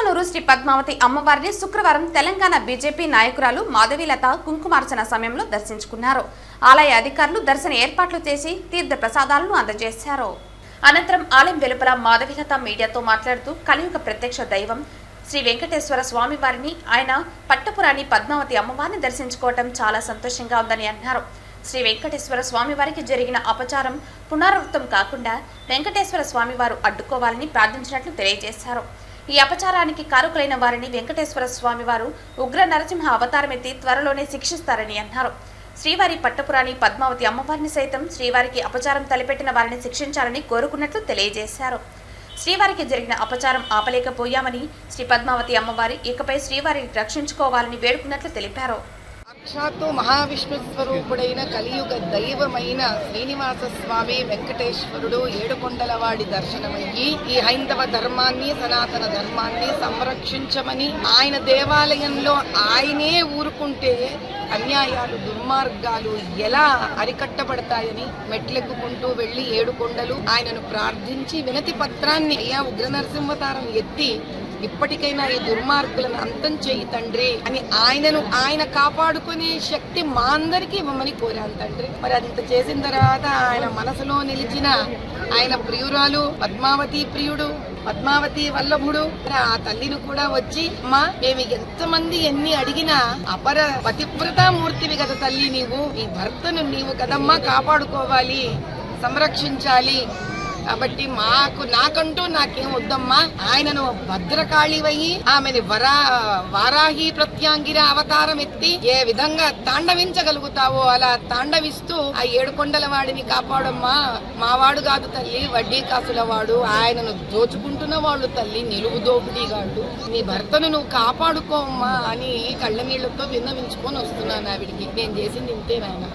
తిరుచానూరు శ్రీ పద్మావతి అమ్మవారిని శుక్రవారం తెలంగాణ బీజేపీ నాయకురాలు మాధవీలత కుంకుమార్చన సమయంలో దర్శించుకున్నారు. ఆలయ అధికారులు దర్శన ఏర్పాట్లు చేసి తీర్థ ప్రసాదాలను అందజేశారు. అనంతరం ఆలయం వెలుపల మాధవీలత మీడియాతో మాట్లాడుతూ కలియుగ ప్రత్యక్ష దైవం శ్రీ వెంకటేశ్వర స్వామి వారిని ఆయన పట్టపురాణి పద్మావతి అమ్మవారిని దర్శించుకోవటం చాలా సంతోషంగా ఉందని అన్నారు. శ్రీ వెంకటేశ్వర స్వామి వారికి జరిగిన అపచారం పునరావృతం కాకుండా వెంకటేశ్వర స్వామి వారు అడ్డుకోవాలని ప్రార్థించినట్లు తెలియజేశారు. ఈ అపచారానికి కారుకులైన వారిని వెంకటేశ్వర స్వామి వారు ఉగ్ర నరసింహ అవతారమెత్తి త్వరలోనే శిక్షిస్తారని అన్నారు. శ్రీవారి పట్టపురాణి పద్మావతి అమ్మవారిని సైతం శ్రీవారికి అపచారం తలపెట్టిన వారిని శిక్షించాలని కోరుకున్నట్లు తెలియజేశారు. శ్రీవారికి జరిగిన అపచారం ఆపలేకపోయామని శ్రీ పద్మావతి అమ్మవారి ఇకపై శ్రీవారిని రక్షించుకోవాలని వేడుకున్నట్లు తెలిపారు. సాక్షాత్తు మహావిష్ణు స్వరూపుడైన కలియుగ దైవమైన శ్రీనివాస స్వామి వెంకటేశ్వరుడు ఏడుకొండలవాడి దర్శనమయ్యి ఈ హైందవ ధర్మాన్ని సనాతన ధర్మాన్ని సంరక్షించమని ఆయన దేవాలయంలో ఆయనే ఊరుకుంటే అన్యాయాలు దుర్మార్గాలు ఎలా అరికట్టబడతాయని మెట్లెక్కుకుంటూ వెళ్ళి ఏడు కొండలు ఆయనను ప్రార్థించి వినతి పత్రాన్ని అయ్యా ఉగ్ర నరసింహతారం ఎత్తి ఇప్పటికైనా ఈ దుర్మార్గులను అంతం చేయి తండ్రి అని ఆయనను ఆయన కాపాడుకునే శక్తి మా అందరికీ ఇవ్వమని కోరాను తండ్రి. మరి అంత చేసిన తర్వాత ఆయన మనసులో నిలిచిన ఆయన ప్రియురాలు పద్మావతి ప్రియుడు పద్మావతి వల్లభుడు ఆ తల్లిని కూడా వచ్చి అమ్మా మేము ఎంతమంది ఎన్ని అడిగినా అపర పతివ్రతామూర్తివి కదా తల్లి నీవు. నీ భర్తను నీవు కదమ్మా కాపాడుకోవాలి సంరక్షించాలి కాబట్టి మాకు నాకంటూ నాకేం వద్దమ్మా. ఆయనను భద్రకాళివయ్యి ఆమెని వరా వారాహి ప్రత్యాంగిర అవతారం ఎత్తి ఏ విధంగా తాండవించగలుగుతావో అలా తాండవిస్తూ ఆ ఏడు కొండల వాడిని కాపాడమ్మా. మావాడు కాదు తల్లి వడ్డీ కాసుల వాడు. ఆయనను దోచుకుంటున్న వాళ్ళు తల్లి నిలువు దోపిడీగాడు నీ భర్తను నువ్వు కాపాడుకోమ్మా అని కళ్ళ నీళ్ళతో విన్నవించుకొని వస్తున్నాను ఆవిడికి. నేను చేసింది ఇంతేనాయన